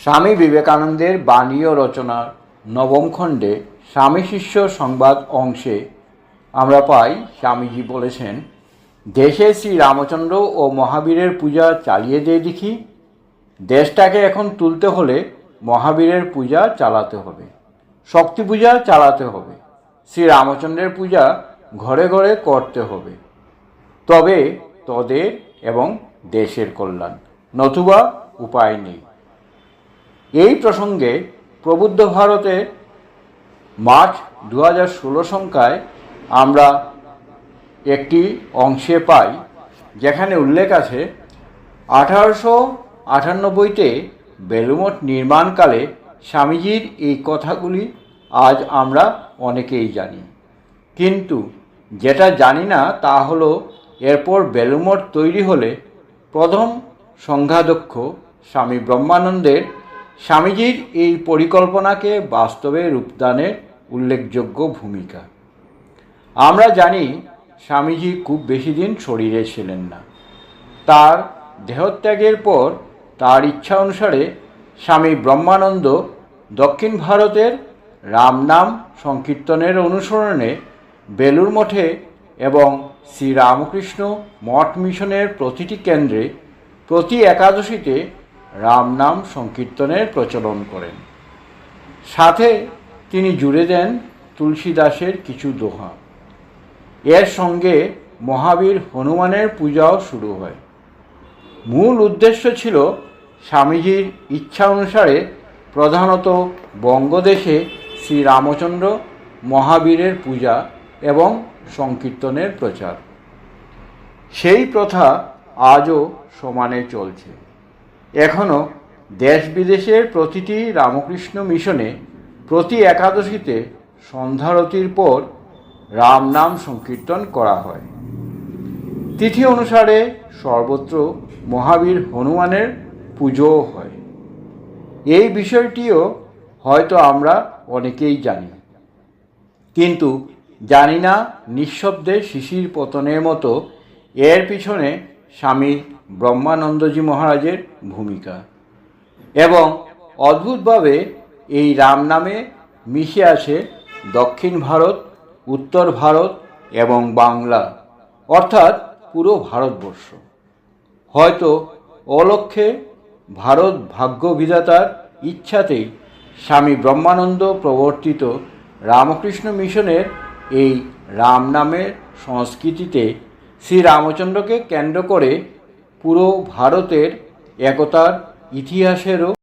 স্বামী বিবেকানন্দের বাণী ও রচনার নবম খণ্ডে স্বামী শিষ্য সংবাদ অংশে আমরা পাই স্বামীজি বলেছেন, দেশে শ্রী রামচন্দ্র ও মহাবীরের পূজা চালিয়ে দিয়ে দেখি। দেশটাকে এখন তুলতে হলে মহাবীরের পূজা চালাতে হবে। শক্তি পূজা চালাতে হবে। শ্রী রামচন্দ্রের পূজা ঘরে ঘরে করতে হবে। তবে তোদের এবং দেশের কল্যাণ। নতুবা উপায় নেই। এই প্রসঙ্গে প্রবুদ্ধ ভারতে মার্চ দু হাজার ষোলো সংখ্যায় আমরা একটি অংশে পাই, যেখানে উল্লেখ আছে, আঠারোশো আটানব্বইতে বেলুমঠ নির্মাণকালে স্বামীজির এই কথাগুলি আজ আমরা অনেকেই জানি। কিন্তু যেটা জানি না তা হলো, এরপর বেলুমঠ তৈরি হলে প্রথম সংঘাধ্যক্ষ স্বামী ব্রহ্মানন্দের স্বামীজির এই পরিকল্পনাকে বাস্তবে রূপদানের উল্লেখযোগ্য ভূমিকা। আমরা জানি স্বামীজি খুব বেশি দিন শরীরে ছিলেন না। তার দেহত্যাগের পর তার ইচ্ছা অনুসারে স্বামী ব্রহ্মানন্দ দক্ষিণ ভারতের রামনাম সংকীর্তনের অনুসরণে বেলুর মঠে এবং শ্রীরামকৃষ্ণ মঠ মিশনের প্রতিটি কেন্দ্রে প্রতি একাদশীতে রামনাম সংকীর্তনের প্রচলন করেন। সাথে তিনি জুড়ে দেন তুলসীদাসের কিছু দোহা। এর সঙ্গে মহাবীর হনুমানের পূজাও শুরু হয়। মূল উদ্দেশ্য ছিল স্বামীজির ইচ্ছা অনুসারে প্রধানত বঙ্গদেশে শ্রী রামচন্দ্র মহাবীরের পূজা এবং সংকীর্তনের প্রচার। সেই প্রথা আজও সমানে চলছে। এখনও দেশ বিদেশের প্রতিটি রামকৃষ্ণ মিশনে প্রতি একাদশীতে সন্ধ্যারতির পর রাম নাম সংকীর্তন করা হয়। তিথি অনুসারে সর্বত্র মহাবীর হনুমানের পুজোও হয়। এই বিষয়টিও হয়তো আমরা অনেকেই জানি। কিন্তু জানি না নিঃশব্দে শিশির পতনের মতো এর পিছনে স্বামী ব্রহ্মানন্দজি মহারাজের ভূমিকা। এবং অদ্ভুতভাবে এই রাম নামে মিশে আছে দক্ষিণ ভারত, উত্তর ভারত এবং বাংলা, অর্থাৎ পুরো ভারতবর্ষ। হয়তো অলক্ষ্যে ভারত ভাগ্যবিধাতার ইচ্ছাতেই স্বামী ব্রহ্মানন্দ প্রবর্তিত রামকৃষ্ণ মিশনের এই রাম নামের সংস্কৃতিতে শ্রীরামচন্দ্রকে কেন্দ্র করে পুরো ভারতের একতার ইতিহাসেরও